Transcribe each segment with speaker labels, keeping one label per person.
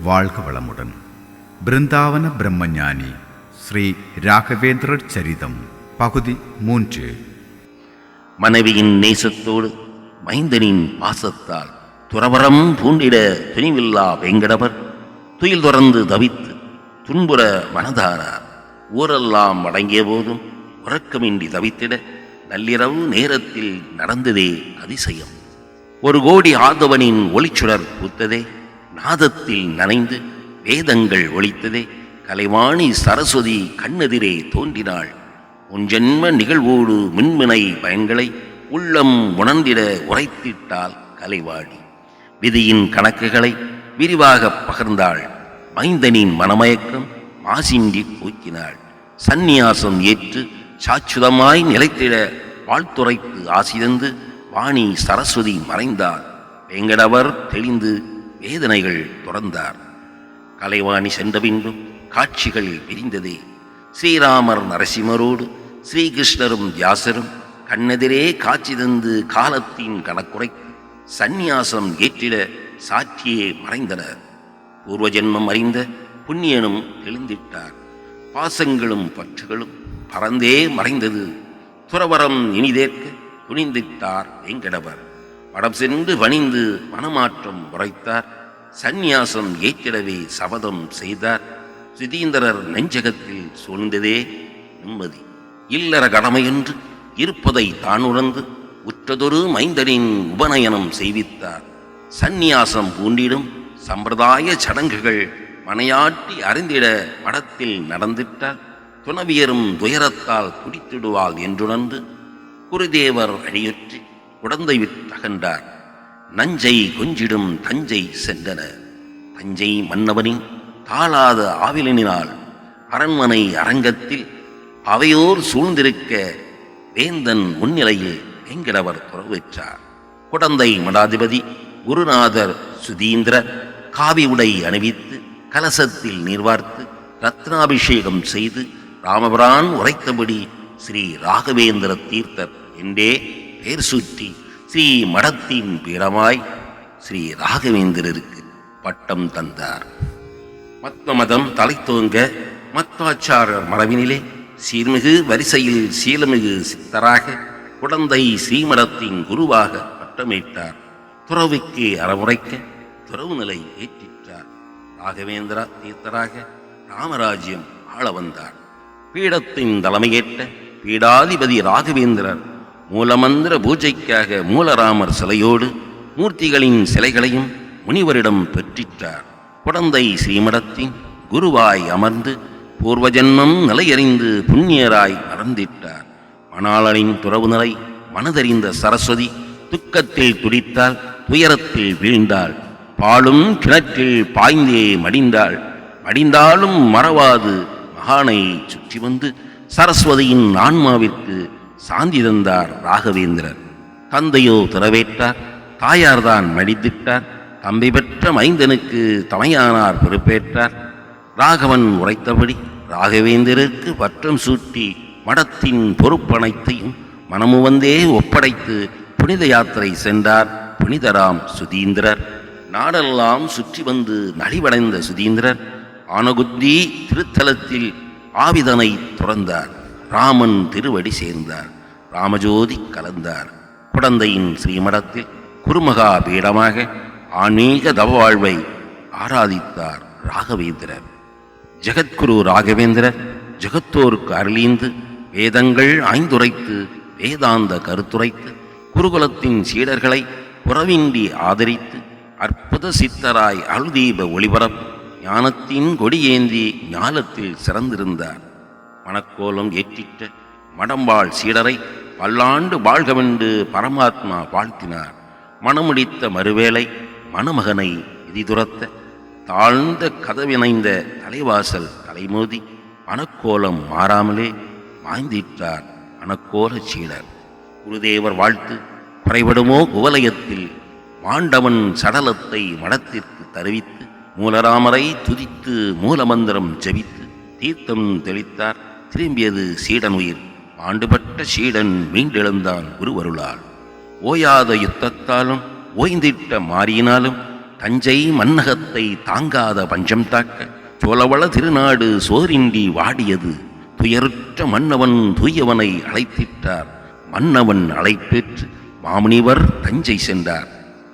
Speaker 1: வாழ்க வளமுடன். பிருந்தாவன பிரம்மஞானி ஸ்ரீ ராகவேந்திரர் சரிதம் பகுதி மூன்று.
Speaker 2: மனைவியின் நேசத்தோடு மைந்தனின் பாசத்தால் துறவரம் பூண்டிட துணிவில்லா வெங்கடவர் துயில் துறந்து தவித்து துன்புற மனதாரார் ஊரெல்லாம் அடங்கிய போதும் உறக்கமின்றி தவித்திட நள்ளிரவு நேரத்தில் நடந்ததே அதிசயம். ஒரு கோடி ஆதவனின் ஒளிச்சுடர் பூத்ததே நாதத்தில் நனைந்து வேதங்கள் ஒழித்ததே கலைவாணி சரஸ்வதி கண்ணெதிரே தோன்றினாள். உன் ஜென்ம நிகழ்வோடு மின்மினை பயன்களை உள்ளம் உணர்ந்திட உரைத்திட்டாள் கலைவாணி. விதியின் கணக்குகளை விரிவாக பகர்ந்தாள். மைந்தனின் மனமயக்கம் மாசின்றி போக்கினாள். சந்நியாசம் ஏற்று சாச்சுதமாய் நிலைத்திட வாழ்த்துரைத்து ஆசிதந்து வாணி சரஸ்வதி மறைந்தாள். வேங்கடவர் தெளிந்து வேதனைகள் துறந்தார். கலைவாணி சென்ற பின்பும் காட்சிகள் விரிந்ததே. ஸ்ரீராமர் நரசிம்மரோடு ஸ்ரீகிருஷ்ணரும் வியாசரும் கண்ணெதிரே காட்சி தந்து காலத்தின் கணக்குரைத்து சந்நியாசம் ஏற்றிட சாட்சியே மறைந்தனர். பூர்வ ஜென்மம் அறிந்த புண்ணியனும் எழுந்திட்டார். பாசங்களும் பற்றுகளும் பறந்தே மறைந்தது. துறவரம் இனிதேற்க துணிந்திட்டார் வெங்கடவர். வடம் சென்று பணிந்து மனமாற்றம் உரைத்தார். சந்நியாசம் ஏற்றிடவே சபதம் செய்தார். சிதீந்திரர் நெஞ்சகத்தில் சூழ்ந்ததே நிம்மதி. இல்லற கடமையென்று இருப்பதை தான் உணர்ந்து உற்றதொரு மைந்தரின் உபநயனம் செய்வித்தார். சந்நியாசம் பூண்டிடும் சம்பிரதாய சடங்குகள் மனையாட்டி அறிந்திட மடத்தில் நடந்திட்டார். துணவியரும் துயரத்தால் துடித்திடுவாள் என்றுணர்ந்து குருதேவர் அழியுற்றி குடந்தை விட்டகன்றார் நஞ்சை கொஞ்சிடும் தஞ்சை சென்றனர் தஞ்சை மன்னவனின் தாளாத ஆவிலனினால் அரண்மனை அரங்கத்தில் அவையோர் சூழ்ந்திருக்க வேந்தன் முன்னிலையில் வெங்கடவர் துறவேற்றார். குடந்தை மடாதிபதி குருநாதர் சுதீந்திர காவி உடை அணிவித்து கலசத்தில் நீர்வார்த்து ரத்னாபிஷேகம் செய்து ராமபிரான் உரைத்தபடி ஸ்ரீ ராகவேந்திர தீர்த்தர் என்றே பெயர் சுற்றி ஸ்ரீ மடத்தின் பீடமாய் ஸ்ரீ ராகவேந்திரருக்கு பட்டம் தந்தார். மத்வ மதம் தலைத்தோங்க மத்வாச்சாரர் மரபினிலே சீர்மிகு வரிசையில் சீலமிகு சித்தராக குடந்தை ஸ்ரீமடத்தின் குருவாக பட்டமேட்டார். துறவுக்கு அறமுறைக்க துறவு நிலை ஏற்றிற்றார் ராகவேந்திரா தீர்த்தராக ராமராஜ்யம் ஆள வந்தார். பீடத்தின் தலைமையேற்ற பீடாதிபதி ராகவேந்திரர் மூலமந்திர பூஜைக்காக மூலராமர் சிலையோடு மூர்த்திகளின் சிலைகளையும் முனிவரிடம் பெற்றிட்டார். குழந்தை ஸ்ரீமடத்தின் குருவாய் அமர்ந்து பூர்வஜன்மம் நிலையறிந்து புண்ணியராய் மறந்திட்டார் மணாளனின் துறவு நிலை மனதறிந்த சரஸ்வதி துக்கத்தில் துடித்தாள் துயரத்தில் வீழ்ந்தாள் பாலும் கிணற்றில் பாய்ந்தே மடிந்தாள். மடிந்தாலும் மறவாது மகானை சுற்றி வந்து சரஸ்வதியின் ஆன்மாவிற்கு சாந்தி தந்தார் ராகவேந்திரர். தந்தையோ திறவேற்றார் தாயார்தான் மடித்திட்டார் தம்பி பெற்ற மைந்தனுக்கு தமையானார் பொறுப்பேற்றார். ராகவன் உரைத்தபடி ராகவேந்திரருக்கு பற்றம் சூட்டி மடத்தின் பொறுப்பனைத்தையும் மனமு வந்தே ஒப்படைத்து புனித யாத்திரை சென்றார் புனிதராம் சுதீந்திரர். நாடெல்லாம் சுற்றி வந்து நலிவடைந்த சுதீந்திரர். ஆனகுத்தி திருத்தலத்தில் ஆவிதனை துறந்தார். ராமன் திருவடி சேர்ந்தார். ராமஜோதி கலந்தார். குடந்தையின் ஸ்ரீமடத்தில் குருமகா பீடமாக ஆன்மீக தவவாழ்வை ஆராதித்தார் ராகவேந்திரர். ஜெகத்குரு ராகவேந்திரர் ஜெகத்தோருக்கு அருளீந்து வேதங்கள் ஆய்ந்துரைத்து வேதாந்த கருத்துரைத்து குருகுலத்தின் சீடர்களை புறவின்றி ஆதரித்து அற்புத சித்தராய் அருள்தீப ஒளிபரப்பு ஞானத்தின் கொடியேந்தி ஞானத்தில் சிறந்திருந்தார். மணக்கோலம் ஏற்றிட்ட மடம்பாள் சீடரை பல்லாண்டு வாழ்கவென்று பரமாத்மா வாழ்த்தினார். மணமுடித்த மறுவேளை மணமகனை எதிதுரத்த தாழ்ந்த கதவினைந்த தலைவாசல் தலைமோதி மணக்கோலம் மாறாமலே மாய்ந்திட்டார் மணக்கோல சீடர். குருதேவர் வாழ்த்து குறைபடுமோ குவலயத்தில் மாண்டவன் சடலத்தை மடத்திற்கு தருவித்து மூலராமரை துதித்து மூலமந்திரம் ஜெபித்து தீர்த்தம் தெளித்தார். திரும்பியது சீடன் உயிர். ஆண்டுபட்ட சீடன் மீண்டெழுந்தான் குருவருளால். ஓயாத யுத்தத்தாலும் ஓய்ந்திட்ட மாறியினாலும் தஞ்சை மன்னகத்தை தாங்காத பஞ்சம் தாக்க சோழவள திருநாடு சோரின்றி வாடியது துயருற்ற மன்னவன் தூயவனை அழைத்திட்டார். மன்னவன் அழைப்பேற்று மாமுனிவர் தஞ்சை சென்றார்.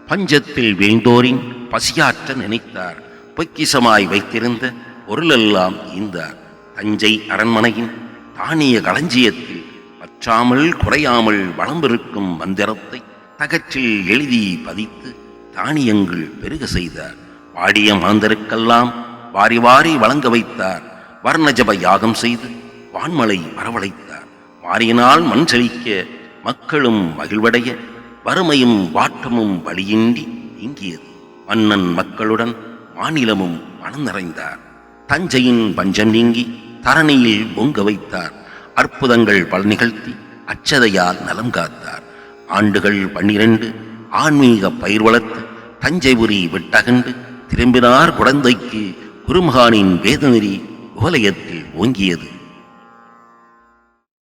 Speaker 2: பஞ்சத்தில் வீழ்ந்தோரின் பசியாற்ற நினைத்தார். பொக்கிசமாய் வைத்திருந்த பொருளெல்லாம் ஈந்தார். தஞ்சை அரண்மனையின் தானிய களஞ்சியத்தில் பற்றாமல் குறையாமல் வளம்பிருக்கும் மந்திரத்தை தகற்றில் எழுதி பதித்து தானியங்கள் பெருக செய்தார். வாடிய மாந்தருக்கெல்லாம் வாரி வாரி வழங்க வைத்தார். வர்ணஜப யாகம் செய்து வான்மலை வரவழைத்தார். வாரியினால் மண் செழிக்க மக்களும் மகிழ்வடைய வறுமையும் வாட்டமும் வழியின்றி நீங்கியது. மன்னன் மக்களுடன் மாநிலமும் மனம் நிறைந்தார். தஞ்சையின் பஞ்சம் நீங்கி தரணியில் பொங்க வைத்தார். அற்புதங்கள் பல நிகழ்த்தி அச்சதையால் நலம் காத்தார். ஆண்டுகள் பன்னிரண்டு ஆன்மீக பயிர் வளர்த்து தஞ்சைபுரி விட்டகண்டு திரும்பினார் குழந்தைக்கு குருமகானின் வேதநெறி குவலயத்தில் ஓங்கியது.